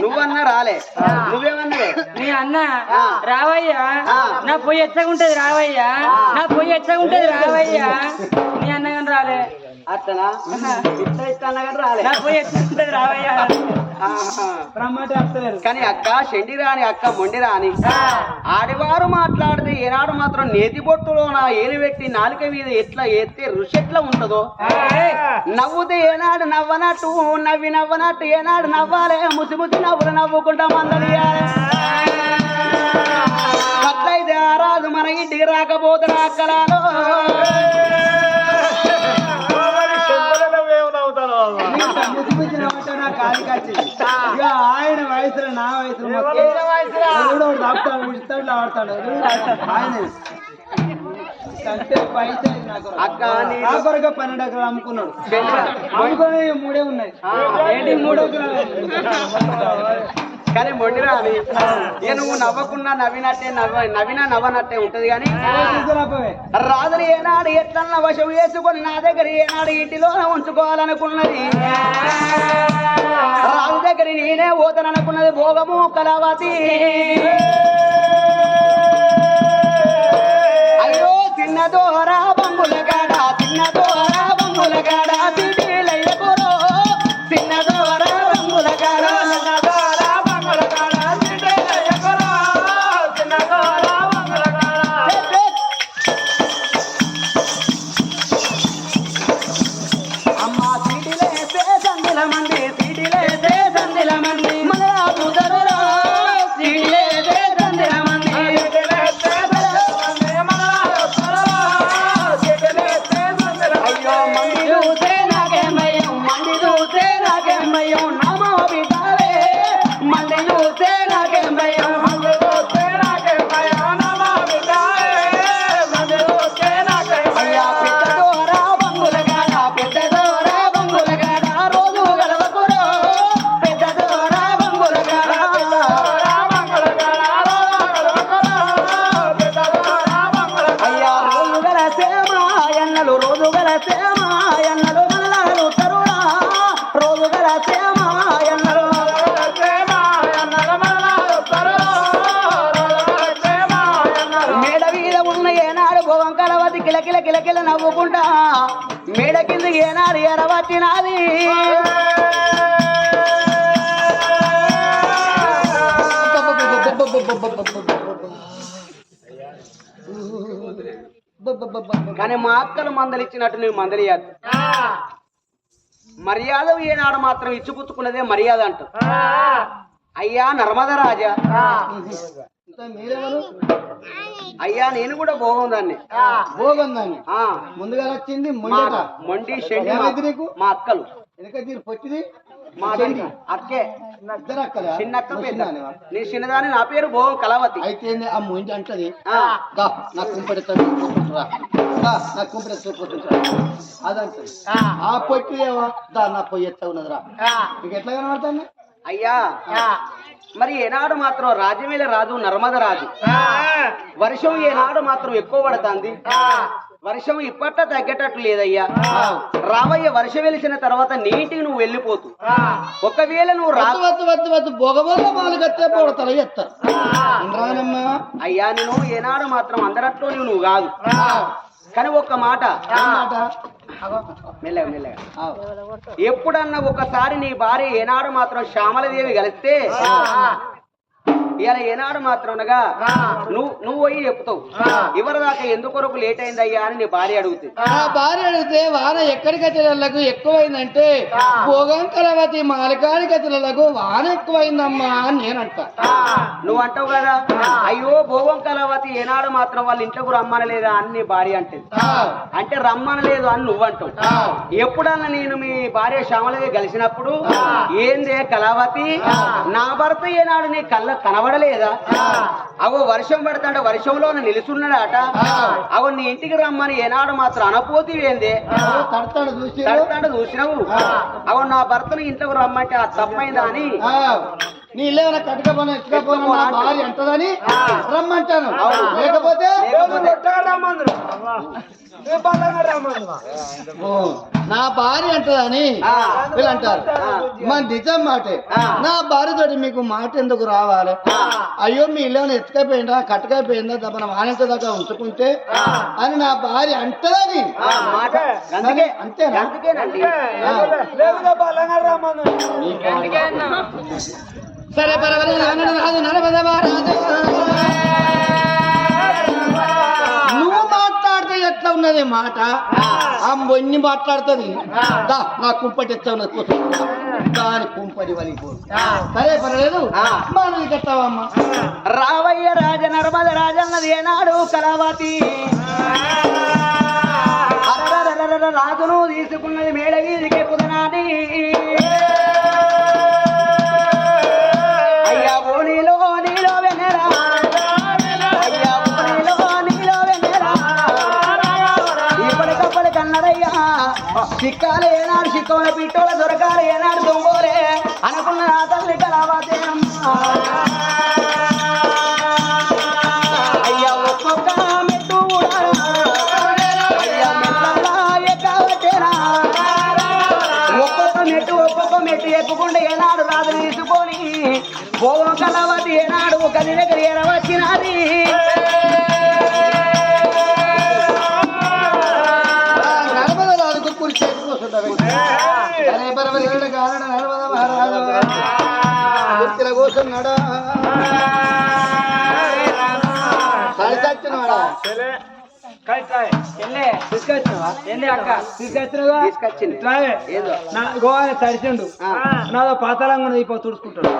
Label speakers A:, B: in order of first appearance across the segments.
A: నువ్వన్నా రాలే. నువ్వేమన్నావే?
B: నీ అన్న రావయ్యా. నా పొయ్యి ఎచ్చగుంటది రావయ్యా. నా పొయ్యి ఎచ్చగుంటది రావయ్యా. నీ అన్నగాని రాలే.
A: అట్లనా? ఇట్ట ఇట్ట అన్నా కానీ రాలే.
B: నా పొయ్యి ఎచ్చగుంటది రావయ్యా. రమ్మంటే వస్తలేరు
A: కానీ అక్క షండి రాని అక్క మొండి రాని ఆడివారు మాట్లాడితే ఏనాడు మాత్రం నేతి బొట్టులో నా ఏలు పెట్టి నాలుక మీద ఎట్లా ఎత్తే రుచి ఎట్లా ఉంటుందో? నవ్వుతే ఏనాడు నవ్వనట్టు నవ్వి నవ్వనట్టు ఏనాడు నవ్వాలే. ముసి ముసి నవ్వులు నవ్వుకుంటా మందలియాలే అట్లయితే ఆ రాజు మన ఇంటికి రాకపోతున్నా అక్కలాలో.
C: ఆయన వయసులో నా వయసులో ఆడతాడు. ఆయన.
A: అక్క
C: పన్నెండు ఎకరాలు అమ్ముకున్నాడు. అమ్ముకొని మూడే ఉన్నాయి. మూడు ఎకరాలు?
A: కానీ మొండి రాని ఇక నువ్వు నవ్వకుండా నవ్వినట్టే నవ్వ నవ్వినా నవ్వనట్టే ఉంటది కానీ
C: తీసుకురాపోవే.
A: రాజులు ఏనాడు ఎట్లా వశం వేసుకొని నా దగ్గర ఏనాడు ఇంటిలో ఉంచుకోవాలనుకున్నది రాజు దగ్గర నేనే పోతాననుకున్నది భోగము కలవతి అయ్యో తిన్నదోరా బంగుల కాడ చిన్నదోరా బంగుల కాడ కిలకిల కిలకిల నవ్వుకుంటా. మేడ కింద ఏనాడు ఎరవచ్చినాది. కానీ మా అక్కలు మందలిచ్చినట్టు నువ్వు మందలియద్దు. మర్యాద ఏనాడు మాత్రం ఇచ్చిపుచ్చుకున్నదే మర్యాద అంట అయ్యా నర్మద రాజా.
C: ఇంత మీరెవరు?
A: అయ్యా నేను కూడా భోగం దాన్ని.
C: భోగందాన్ని
A: ఆ,
C: ముందుగా వచ్చింది మొండట.
A: మొండి మా-
C: నీకు?
A: మా అక్కలు.
C: వెనక తీరు పొట్టిది?
A: మా. అక్కే.
C: ఇద్దరు అక్కలా?
A: పెద్ద.
C: చిన్నానేవా?
A: నీ చిన్నదాని నా పేరు భోగం కలవతి
C: అయితే ఆ ముంజ అంటది. నా కుంపడి నా కుంపడి చూపుతుంటరా అదంటది. ఆ. పొట్టి ఏమో? దా నా పొయ్యి ఎత్త ఉన్నదిరా నీకు ఎట్లా కనబడతాను
A: అయ్యా. మరి ఏనాడు మాత్రం రాజమేల రాజు నర్మద రాజు. వర్షం ఏనాడు మాత్రం ఎక్కువ పడుతుంది. వర్షం ఇప్పట్లో తగ్గేటట్లు లేదయ్యా. రావయ్య వర్షం వెలిసిన తర్వాత నీటికి నువ్వు వెళ్ళిపోతు. ఒకవేళ నువ్వు
C: వద్దు బొగబొగ ఎత్తారు.
A: అయ్యా నేను ఏనాడు మాత్రం అందరట్లో నువ్వు కాదు. కానీ ఒక్క మాట.
C: మాట?
A: మెల్లగా మెల్లగా. ఎప్పుడన్నా ఒకసారి నీ భార్య ఏనాడు మాత్రం శ్యామలదేవి కలిస్తే ఇలా ఏనాడు మాత్రంగా నువ్వు నువ్వు పోయి చెప్తావు. ఎవరి దాకా ఎందుకొరకు లేట్ అయిందయ్యా అని నీ భార్య అడుగుతుంది.
C: నా భార్య అడిగితే వాన ఎక్కడి గతిలకు ఎక్కువైందంటే భోగం కలవతి మాలికాడి గతులకు వాన ఎక్కువైందమ్మా అని నేనంట
A: నువ్వు అంటావు కదా అయ్యో భోగం కలవతి ఏనాడు మాత్రం వాళ్ళ ఇంట్లోకి రమ్మనలేదా అని నీ భార్య అంటది.
C: ఆ,
A: అంటే రమ్మనలేదు అని నువ్వు అంటావు.
C: ఆ.
A: ఎప్పుడన్నా నేను మీ భార్య శ్యామలగా కలిసినప్పుడు ఏందే కళావతి నా భర్త ఏనాడు నీ కళ్ళ కనబడలేదా అగో వర్షం పడుతుంటే వర్షంలో నిలుచున్నాడట. అగో నీ ఇంటికి రమ్మని ఏనాడు మాత్రం అనపోతి ఏందే?
C: తడతాడు చూసి
A: తడతాడు చూసినావు? అగో నా భర్తను ఇంట్లోకి రమ్మంటే ఆ తప్పైందా అని?
C: ఆ, నీ ఇల్లేమైనా కట్టుకపోయినా ఎత్తుకపోయినా నా భార్య అంటదని రమ్మంటాను.
A: అవును.
C: లేకపోతే నా భార్య అంటదని. వీళ్ళు అంటారు మా నిజం మాటే. నా భార్యతోటి మీకు మాట ఎందుకు రావాలి? అయ్యో మీ ఇల్లు ఏమైనా ఎత్తుకపోయిందా? కట్టకపోయిందా? మనం ఆనంద దాకా ఉంచుకుంటే అని నా భార్య అంటదని. అంతేనా? సరే పర్వాలేదు అనడం రాదు నువ్వు మాట్లాడితే ఎట్లా ఉన్నది మాట? ఆ. మొన్ని మాట్లాడుతుంది? దా నా కుంపటి ఎట్లా ఉన్నది కూర్చో. దాని కుంపటి వలిపో సరే పర్వాలేదు. మనం కట్టావమ్మా
A: రావయ్య రాజ నర్మద రాజన్నది ఏనాడు కళావతి. రాజును తీసుకున్నది మేడగీదికి పుదనాది చిక్కాలు ఏనాడు చిక్కల పిట్టోల దొరకాలి ఏనాడు దొంగోలే అనుకున్న నా తల్లి కళావతి అయ్యా మెట్టు మెట్టు ఏనాడు రాజుని తీసుకొని పోవం కలవతి ఏనాడు గది దగ్గర ఎరవచ్చినది
C: కుర్చీల కూర్చున్నాడా
D: తడిచిండు. నాదో పాతలంగా ఉన్నది ఇప్పుడు తుడుచుకుంటాడు.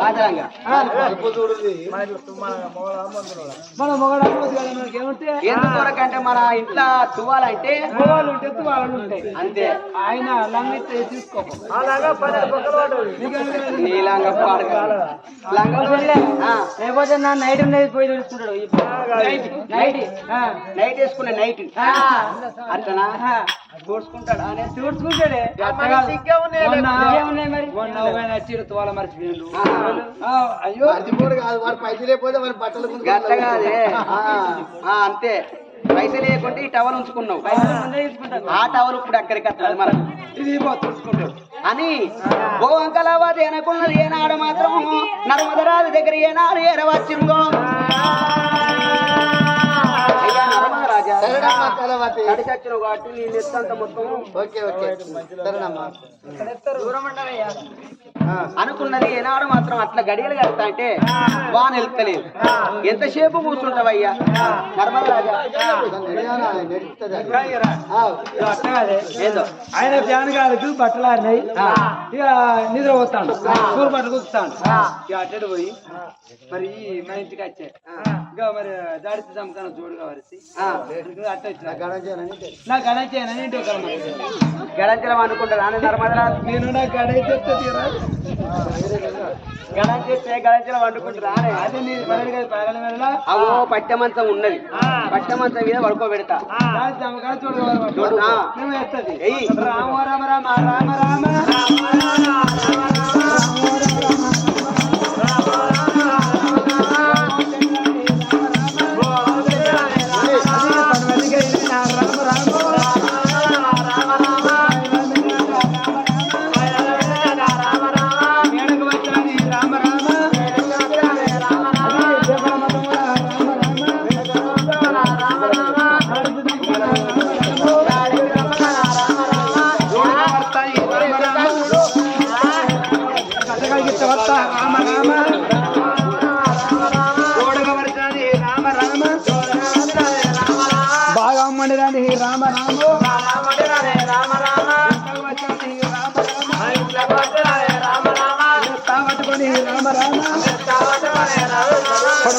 A: ఆదరంగా
D: మన మొగడు అమ్మదు కదా మనకి ఏమంటే
A: ఎందుకొరకంటే మన ఇంట్లో తువ్వాలంటే
D: మొగలు ఉంటే వాళ్ళు ఉంటాయి
A: అంతే
D: ఆయన తీసుకో
A: లంగా ఆ,
B: లేకపోతే నా నైట్ పోయి తెలుసుకుంటాడు నైట్
A: నైట్ వేసుకునే నైట్ అట్లనా చూసుకుంటాడా
B: చూసుకుంటాడే
D: మర్చిపోయిండు
C: కాదు వాడు పైసలు లేకపోతే బట్టలు
A: కాదే. అంతే. పైసలు లేకుంటే ఈ టవల్ ఉంచుకున్నావు. ఆ టవల్ ఇప్పుడు అక్కడికి వస్తుంది మనం.
D: ఇది
A: అని ఓ అంకలాబాద్ అనుకున్నది ఏనాడు మాత్రం నర్మదరాజు దగ్గర ఏనాడు ఏరవచ్చిందో. తడిచచ్చిన కాబట్టి నీ నెత్తంత మొత్తం
C: ఓకే ఓకే. సరేనమ్మా. ఆ.
A: అనుకున్నది ఏనాడు మాత్రం అట్లా గడియలు కడతా అంటే వాన వెళ్తలేదు ఎంతసేపు కూర్చుంటావయ్యా?
D: అట్లా కాదే.
A: ఏదో?
D: ఆయన ఫ్యాన్ గారికి బట్టలు ఆడినాయి ఇక నిద్ర పోతాడు. కూర బట్టలు కుక్కుతాడు ఇక అట్టడు పోయి? మరి ఈ మా ఇంటికి వచ్చే ఇక మరి దాడితే చమకాన వరిసి.
C: గణం
D: నా గణచేయనని ఇంటి ఒక
A: గడంచలం అనుకుంటారు ఆనంద నర్మదరాజు
D: నేను నా గడైతే తీరా?
A: గడం చేస్తే గడంచలం అనుకుంటారు ఆనే
D: అదే నీ పగలు కదా పగల వేళ
A: అవో పట్టె మంచం ఉన్నది. పట్టె మంచం మీద పడుకోబెడతా.
D: చమకాన
A: ఎయ్యి.
D: రామ రామ రామ రామ రామ.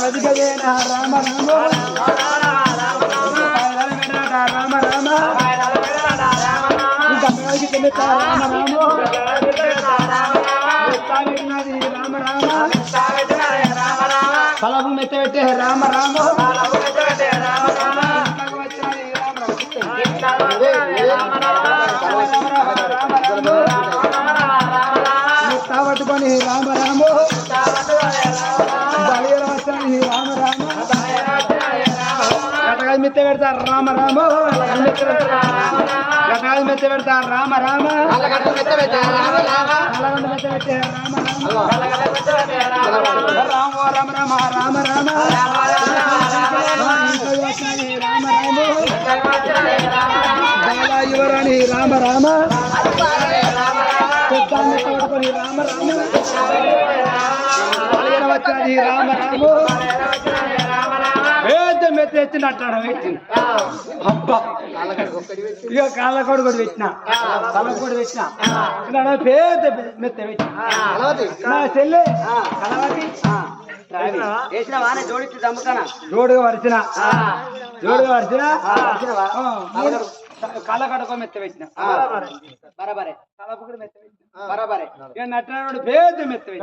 D: పొడవది గజేన రామ రామ రామ రామ రామ రామ రామ రామ ఫలము మెత్త రామ రామ పట్టుకొని రామ రామ మెత్త పెడతా రామ రామ. గటాలు మెత్త పెడతారు రామ రామ.
A: రామ రామ.
D: రామ రామ రామ రామ రామ. యువరాణి రామ రామ. రామ రామ రామ. రామ రామ రామ. పెద్ద మెత్త ఎత్తినట్టు పెట్టింది అబ్బా. ఇక కాళ్ళ కొడు కూడా పెట్టిన. కూడా పెట్టిన. పెద్ద మెత్త పెట్టిన. నా చెల్లె కలవతి. జోడుగా వరిచిన జోడుగా వరిచిన కాళ్ళ కడుకో మెత్త పెట్టిన.
A: బరాబరే
D: కూడా మెత్త పెట్టిన.
A: బరాబరే.
D: నట్టనాడు
A: పేద మెత్తవి.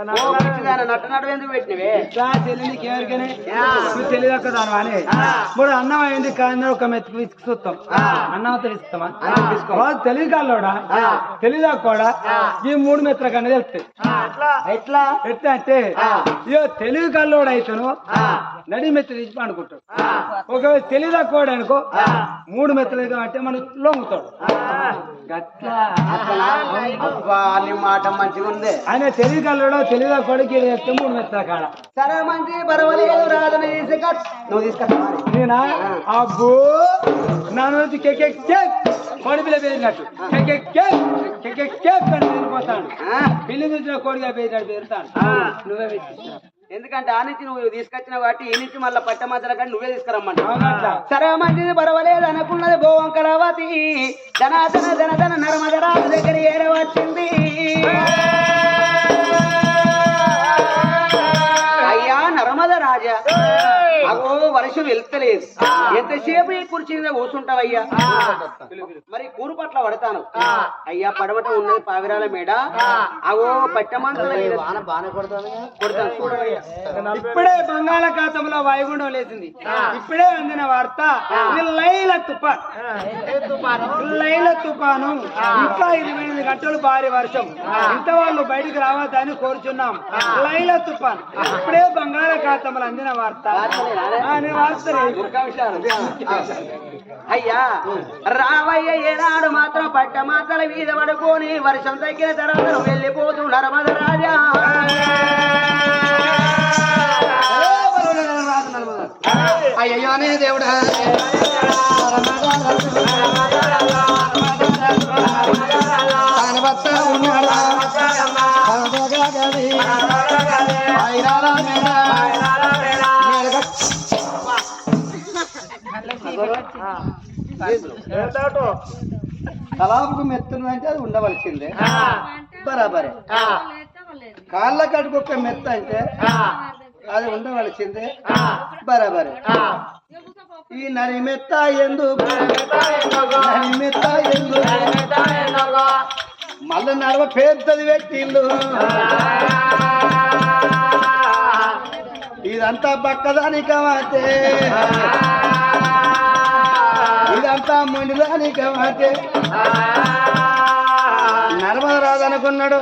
A: నట్టనాడు ఎందుకు పెట్టినవే?
D: ఎవరికనే చెల్లి దక్క దాని ఇప్పుడు అన్నం అయింది కానీ ఒక మెత్త విసుకుతాం అన్నం తెలుస్తామా వాళ్ళు తెలివి కాళ్ళోడా తెలివి కూడా? ఈ మూడు మెత్తల కన్నా తెలుస్తాయి.
A: ఎట్లా?
D: ఎట్లా? అంటే ఇయో తెలివి కాళ్ళోడు అయితేను నడి మెత్తలు ఇచ్చి అనుకుంటాడు ఒకవేళ తెలివి తక్కువడు అనుకో మూడు మెత్తలు అంటే మనం లొంగుతాడు. గట్లా.
A: నీ మాట మంచిగా ఉంది.
D: ఆయన తెలివి కల్లోడో తెలియదాకోడు కీడు చేస్తే మూడు మెత్తల కాడ.
A: సరే మంచి పర్వాలేదు తీసుక నువ్వు తీసుకొస్తా.
D: నేనా? అబ్బో! నన్ను వచ్చి కేకే కేక్ కోడి పిల్ల పేరినట్టు.
A: ఆ?
D: పిల్లి చూసిన కోడిగా పేరినాడు పేరుతాడు. నువ్వే పెట్టిస్తావు
A: ఎందుకంటే ఆ నుంచి నువ్వు తీసుకొచ్చిన వాటి ఈ నుంచి మళ్ళీ పట్ట మధ్యలో కానీ నువ్వే తీసుకురమ్మంటావు
D: అవునట్లా
A: సరే మంచిది పర్వాలేదు అనుకున్నది భోవంకరావతి ధనాధన ధన ధన నర్మదరాజు దగ్గర ఏరవచ్చింది. వర్షం వెళ్తలేదు ఎంతసేపు ఈ కుర్చీ మీద కూర్చుంటావయ్యా? మరి కూరు పట్ల పడతాను అయ్యా పడవట ఉన్నది పావిరాల మేడ. అగో పట్టమంతల మీద కొడతాను చూడవయ్యా.
D: ఇప్పుడే బంగాళాఖాతంలో వాయుగుండం లేచింది. ఇప్పుడే అందిన వార్త లైల తుఫాన్. లైల తుఫాను. ఇంకా ఇరవై ఎనిమిది గంటలు భారీ వర్షం. ఇంత వాళ్ళు బయటికి రావద్దని కోరుచున్నాం. లైల తుఫాన్. ఇప్పుడే బంగాళాఖాతంలో అందిన వార్త.
A: అయ్యా రావయ్య ఏనాడు మాత్రం పట్ట మాతల మీద పడుకొని వర్షం తగ్గిన తర్వాత వెళ్ళిపోతూ నర్మద రాజా
C: అయ్యనే దేవుడా ఉన్నాడా తలాపుకు మెత్తను అంటే అది ఉండవలసిందే. బరాబరే. కాళ్ళ కడుకొక్క మెత్త అంటే అది ఉండవలసిందే. బరాబరే. ఈ నరి మెత్త ఎందుకు? నరి మెత్త ఎందుకు? మళ్ళీ నడవ పెద్దది వ్యక్తిళ్ళు ఇదంతా పక్కదానిక మాతే ఇదంతా మొండిదానిక మాతే నర్మద రాదనుకున్నాడు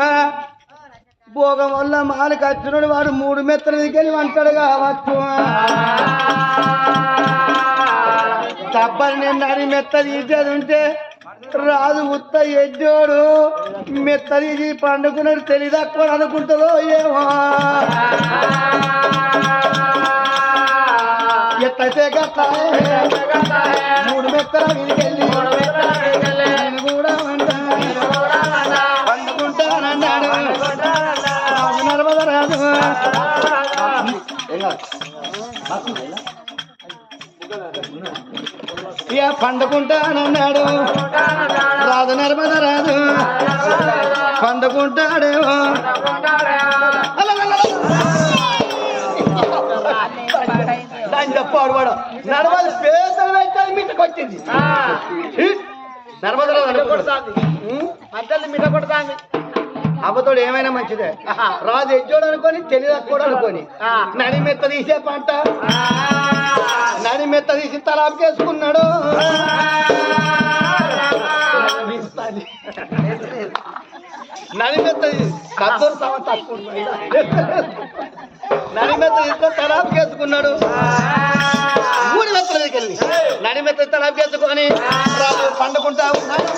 C: భోగం వల్ల మాలి వచ్చినాడు వాడు మూడు మెత్తలు దిగని వంటాడు కావచ్చు. తప్పని నేను నరి మెత్త తీసేది ఉంటే రాజు ఉత్త ఎడ్డోడు మెత్త తీసి పండుకున్నాడు తెలియదక్కువ అనుకుంటుందో ఏమో. ఎత్తైతే గట్టాయే. మూడు మెత్తల వీధికెళ్ళి నేను కూడా వంటా. పండుకుంటానన్నాడు రాజు నర్మద రాజు ఇక పండుకుంటానన్నాడు రాజు నర్మద రాజు పండుకుంటాడేమో దాన్ని వాడు మీటకు వచ్చింది కొడతాంది అబ్బతోడు ఏమైనా మంచిదే? రాజు ఎజ్జోడు అనుకొని తెలియదు అనుకొని? నడి మెత్త తీసే పంట. నడి మెత్త తీసి తలాపుకేసుకున్నాడు నడి మెత్త కద్దరు తక్కువ నడిమెత్త ఇంట్లో తలాపు కేసుకున్నాడు మూడు మెత్తల దగ్గరికి వెళ్ళి. నడిమెత్త తలాపు కేసుకొని పండుకుంటా ఉన్నాడు.